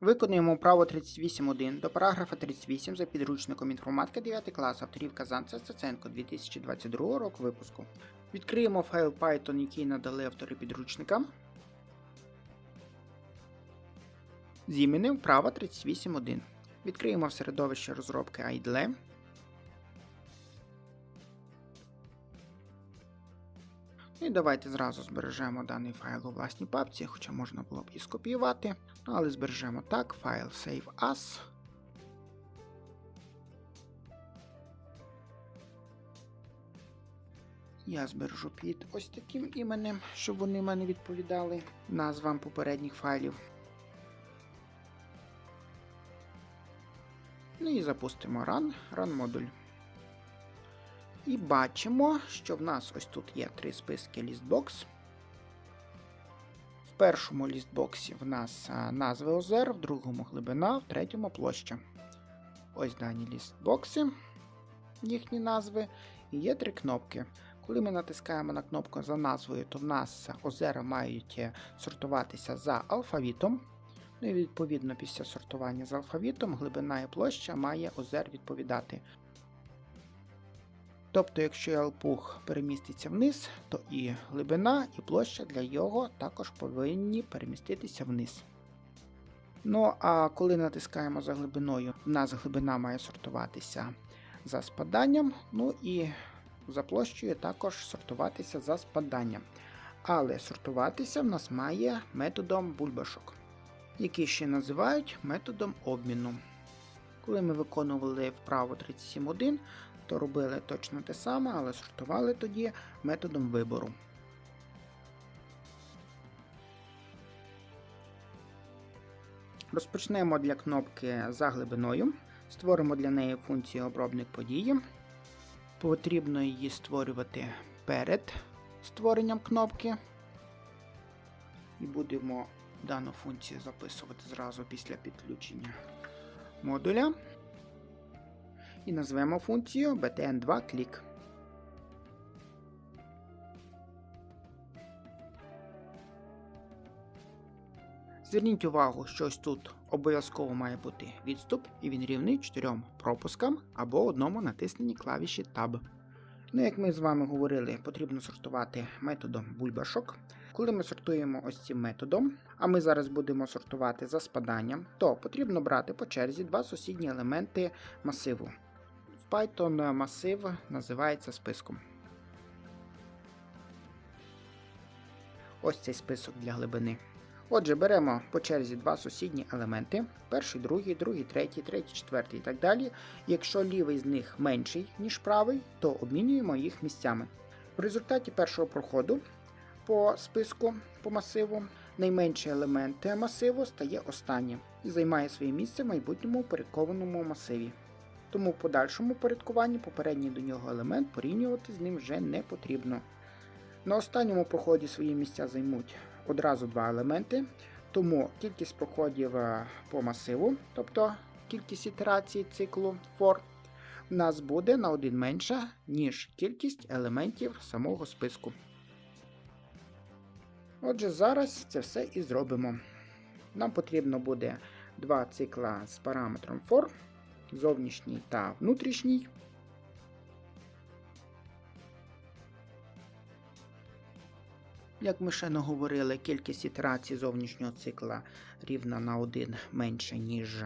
Виконуємо право 38.1 до параграфа 38 за підручником інформатика 9 клас авторів Казанця Стеценко 2022 року випуску. Відкриємо файл Python, який надали автори підручника. Зімени вправо 38.1. Відкриємо в середовище розробки IDLE. І давайте зразу збережемо даний файл у власній папці, хоча можна було б і скопіювати. Ну, але збережемо так, файл Save As. Я збережу під ось таким іменем, щоб вони мене відповідали назвам попередніх файлів. Ну і запустимо Run, Run модуль. І бачимо, що в нас ось тут є три списки лістбокс. В першому лістбоксі в нас назви озер, в другому глибина, в третьому площа. Ось дані лістбокси, їхні назви. І є три кнопки. Коли ми натискаємо на кнопку за назвою, то в нас озера мають е, сортуватися за алфавітом. Ну і відповідно після сортування за алфавітом глибина і площа має озер відповідати. Тобто, якщо ялпух переміститься вниз, то і глибина, і площа для його також повинні переміститися вниз. Ну а коли натискаємо за глибиною, в нас глибина має сортуватися за спаданням, ну і за площею також сортуватися за спаданням. Але сортуватися в нас має методом бульбашок, який ще називають методом обміну. Коли ми виконували вправо 37.1, то робили точно те саме, але сортували тоді методом вибору. Розпочнемо для кнопки за глибиною. Створимо для неї функцію обробник події. Потрібно її створювати перед створенням кнопки. І будемо дану функцію записувати зразу після підключення модуля і назвемо функцію btn2click. Зверніть увагу, що ось тут обов'язково має бути відступ, і він рівний 4 пропускам або одному натисненні клавіші Tab. Ну, як ми з вами говорили, потрібно сортувати методом бульбашок. Коли ми сортуємо ось цим методом, а ми зараз будемо сортувати за спаданням, то потрібно брати по черзі два сусідні елементи масиву. Python масив називається списком. Ось цей список для глибини. Отже, беремо по черзі два сусідні елементи: перший, другий, другий, третій, третій, четвертий і так далі. Якщо лівий з них менший, ніж правий, то обмінюємо їх місцями. В результаті першого проходу по списку по масиву найменший елемент масиву стає останнім і займає своє місце в майбутньому упорядкованому масиві. Тому в подальшому порядкуванні попередній до нього елемент порівнювати з ним вже не потрібно. На останньому проході свої місця займуть одразу два елементи, тому кількість проходів е, по масиву, тобто кількість ітерацій циклу for, в нас буде на один менша, ніж кількість елементів самого списку. Отже, зараз це все і зробимо. Нам потрібно буде два цикла з параметром for, зовнішній та внутрішній. Як ми ще не говорили, кількість ітерацій зовнішнього цикла рівна на 1 менше, ніж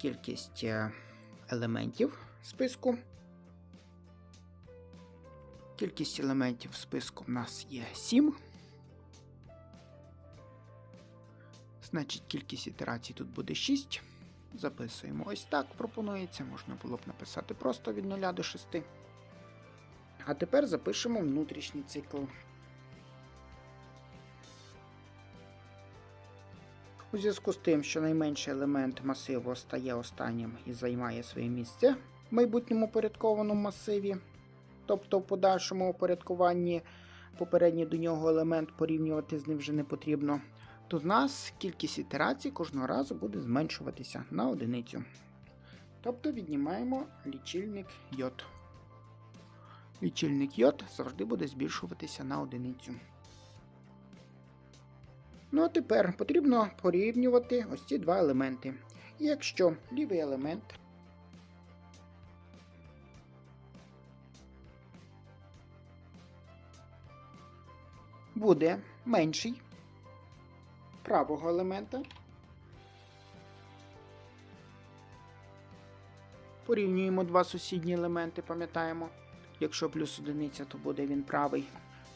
кількість е, елементів списку. Кількість елементів в списку в нас є 7. Значить, кількість ітерацій тут буде 6. Записуємо ось так. Пропонується, можна було б написати просто від 0 до 6. А тепер запишемо внутрішній цикл. У зв'язку з тим, що найменший елемент масиву стає останнім і займає своє місце в майбутньому порядкованому масиві, тобто в подальшому упорядкуванні попередній до нього елемент порівнювати з ним вже не потрібно, то в нас кількість ітерацій кожного разу буде зменшуватися на одиницю. Тобто віднімаємо лічильник йод. Лічильник йод завжди буде збільшуватися на одиницю. Ну а тепер потрібно порівнювати ось ці два елементи. І якщо лівий елемент буде менший правого елемента, порівнюємо два сусідні елементи, пам'ятаємо. Якщо плюс одиниця, то буде він правий,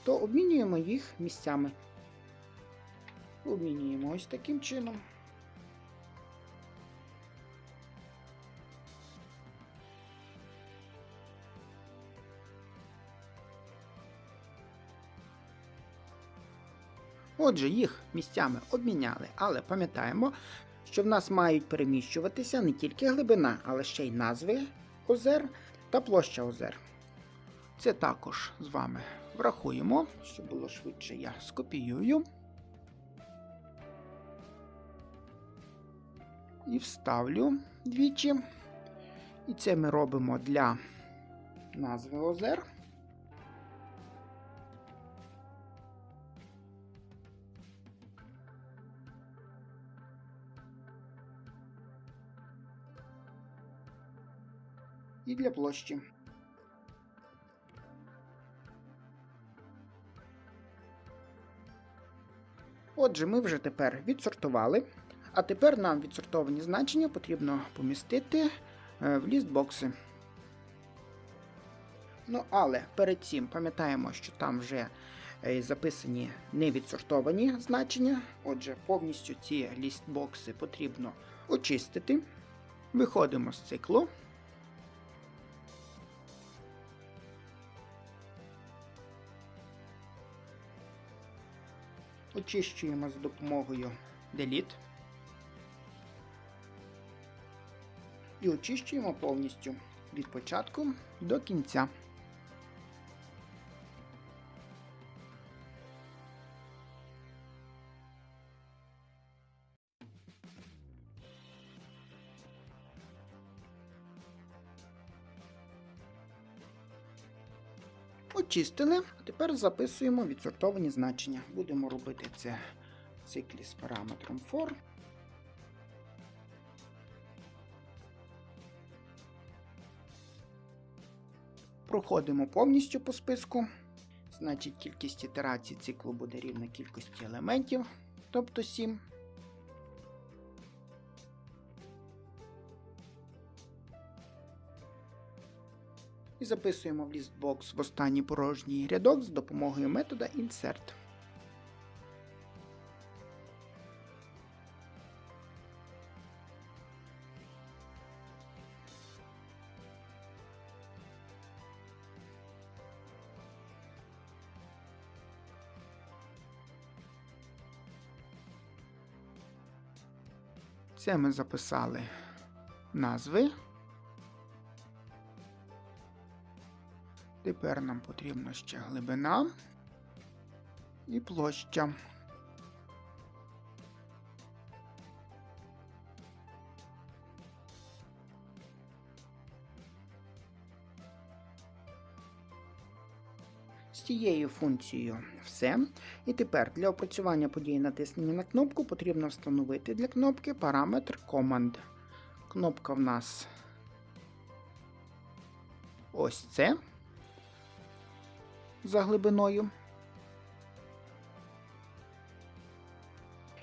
то обмінюємо їх місцями. Обмінюємо ось таким чином. Отже, їх місцями обміняли, але пам'ятаємо, що в нас мають переміщуватися не тільки глибина, але ще й назви озер та площа озер. Це також з вами врахуємо, щоб було швидше, я скопіюю. І вставлю двічі. І це ми робимо для назви озер. І для площі. Отже, ми вже тепер відсортували. А тепер нам відсортовані значення потрібно помістити е, в лістбокси. Ну, але перед цим пам'ятаємо, що там вже е, записані невідсортовані значення. Отже, повністю ці лістбокси потрібно очистити. Виходимо з циклу. Очищуємо з допомогою Delete. І очищуємо повністю від початку до кінця. А тепер записуємо відсортовані значення. Будемо робити це в циклі з параметром for. Проходимо повністю по списку. Значить, кількість ітерацій циклу буде рівна кількості елементів, тобто 7. І записуємо в лістбокс в останній порожній рядок з допомогою метода insert. Це ми записали назви. Тепер нам потрібна ще глибина і площа. З цією функцією все. І тепер для опрацювання події натиснення на кнопку потрібно встановити для кнопки параметр Command. Кнопка в нас ось це за глибиною.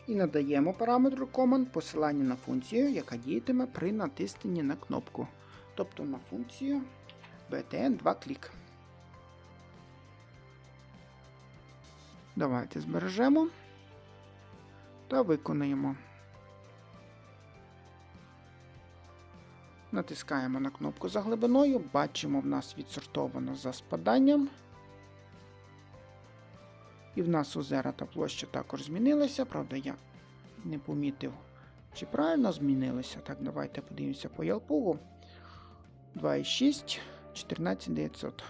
І надаємо параметру Command посилання на функцію, яка діятиме при натисненні на кнопку. Тобто на функцію btn 2 клік. Давайте збережемо та виконаємо. Натискаємо на кнопку за глибиною, бачимо, в нас відсортовано за спаданням. І в нас озера та площа також змінилися, правда, я не помітив, чи правильно змінилися. Так, давайте подивимося по Ялпугу. 2,6, 14900.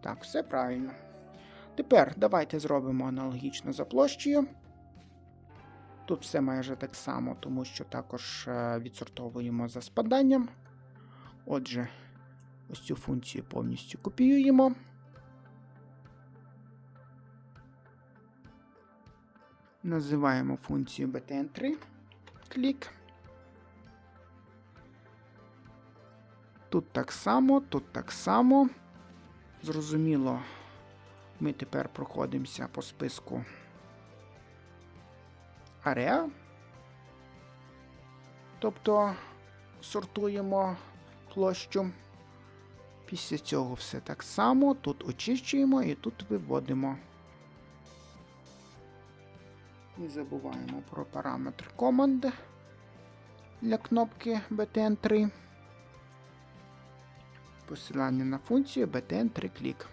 Так, все правильно. Тепер давайте зробимо аналогічно за площею. Тут все майже так само, тому що також е, відсортовуємо за спаданням. Отже, ось цю функцію повністю копіюємо. Називаємо функцію btn3. Клік. Тут так само, тут так само. Зрозуміло, ми тепер проходимося по списку Area. Тобто сортуємо площу. Після цього все так само. Тут очищуємо і тут виводимо. Не забуваємо про параметр команд для кнопки btn3. Посилання на функцію btn3 клік.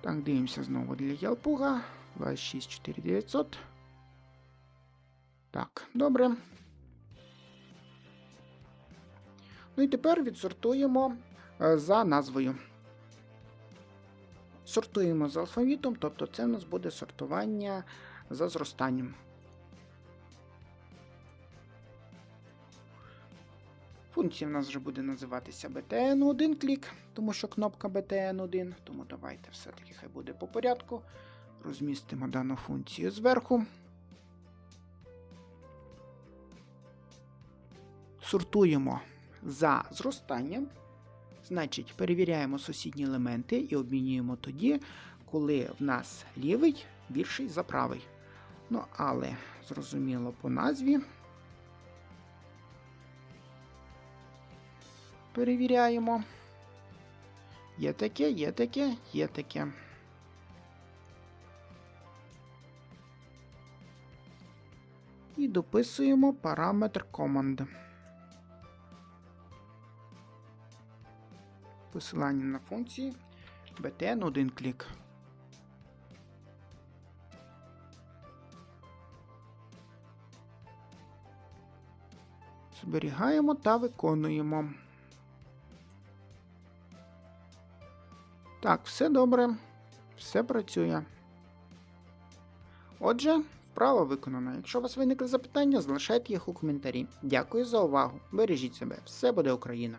Так, дивимося знову для Ялпуга. 264,900. Так, добре. Ну і тепер відсортуємо е, за назвою. Сортуємо з алфавітом, тобто це в нас буде сортування за зростанням. Функція в нас вже буде називатися btn1 клік, тому що кнопка btn1, тому давайте все-таки хай буде по порядку. Розмістимо дану функцію зверху. Сортуємо за зростанням. Значить, перевіряємо сусідні елементи і обмінюємо тоді, коли в нас лівий більший за правий. Ну, але зрозуміло по назві. Перевіряємо. Є таке, є таке, є таке. І дописуємо параметр команд. Посилання на функції btn 1 клік. Зберігаємо та виконуємо. Так, все добре, все працює. Отже, вправа виконана. Якщо у вас виникли запитання, залишайте їх у коментарі. Дякую за увагу. Бережіть себе, все буде Україна!